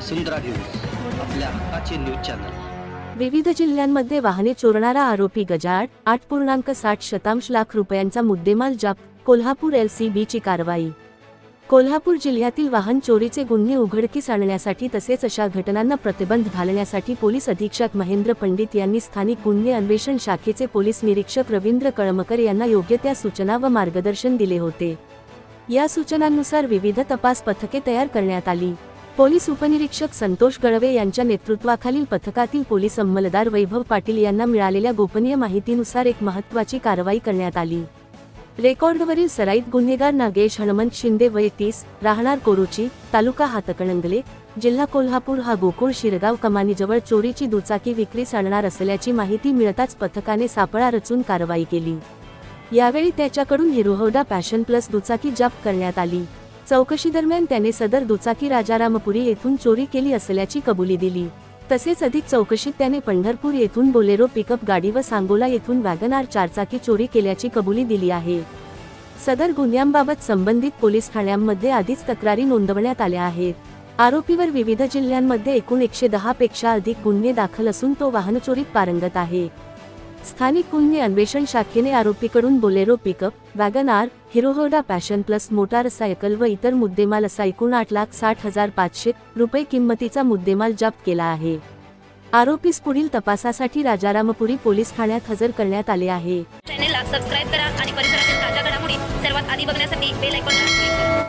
वसुंधरा news आपल्या हक्काचे news channel. विविध जिल्ह्यांमध्ये वाहने चोरणारा आरोपी गजाड आठ पूर्णांक साठ शतांश लाख रुपयांचा मुद्देमाल जप्त कोल्हापूर एलसीबीची कारवाई. कोल्हापूर जिल्ह्यातील वाहन चोरीचे गुन्हे उघडकीस आणण्यासाठी तसेच अशा घटनांना प्रतिबंध घालण्यासाठी पोलीस अधीक्षक महेंद्र पंडित यांनी स्थानिक गुन्हे अन्वेषण शाखेचे पोलीस निरीक्षक रवींद्र कळमकर यांना योग्य त्या सूचना व मार्गदर्शन दिले होते. या सूचनांनुसार विविध तपास पथके तयार करण्यात आली. पोलीस उपनिरीक्षक संतोष गळवे यांच्या नेतृत्वाखालील पथकातील पोलीस अंमलदार वैभव पाटील यांना मिळालेल्या गोपनीय माहितीनुसार एक महत्त्वाची कारवाई करण्यात आली. रेकॉर्डवरील सराईत गुन्हेगार नागेश हनुमंत शिंदे वय तीस राहणार कोरुची तालुका हातकणंगले जिल्हा कोल्हापूर हा गोकुळ शिरगाव कमानीजवळ चोरीची दुचाकी विक्रीस आणणार असल्याची माहिती मिळताच पथकाने सापळा रचून कारवाई केली. यावेळी त्याच्याकडून हिरोहोडा पॅशन प्लस दुचाकी जप्त करण्यात आली. चौकशीदरम्यान त्याने सदर दुचाकी राजारामपुरी येथून चोरी केली असल्याची कबुली दिली. तसेच अधिक चौकशीत त्याने पंढरपूर येथून बोलेरो पिकअप गाडी व सांगोला येथून वॅगनार चारचाकी चोरी केल्याची कबुली दिली आहे. सदर गुन्ह्यांबाबत संबंधित पोलीस ठाण्यांमध्ये आधीच तक्रारी नोंदवण्यात आल्या आहेत. आरोपीवर विविध जिल्ह्यांमध्ये एकूण एकशे दहा पेक्षा अधिक गुन्हे दाखल असून तो वाहनचोरीत पारंगत आहे. स्थानिक गुन्हे अन्वेषण शाखेने आरोपीकडून Bolero pickup Wagon R Hero Honda Passion Plus motorcycle व इतर मुद्देमाल असा एकूण आठ लाख साठ हजार पाचशे रुपये किंमतीचा मुद्देमाल जप्त केला आहे. आरोपीस पुढील तपासासाठी राजारामपुरी पोलीस ठाण्यात हजर करण्यात आले आहे. चॅनेलला सबस्क्राईब करा आणि परिसरातील ताज्या घडामोडी सर्वात आधी बघण्यासाठी बेल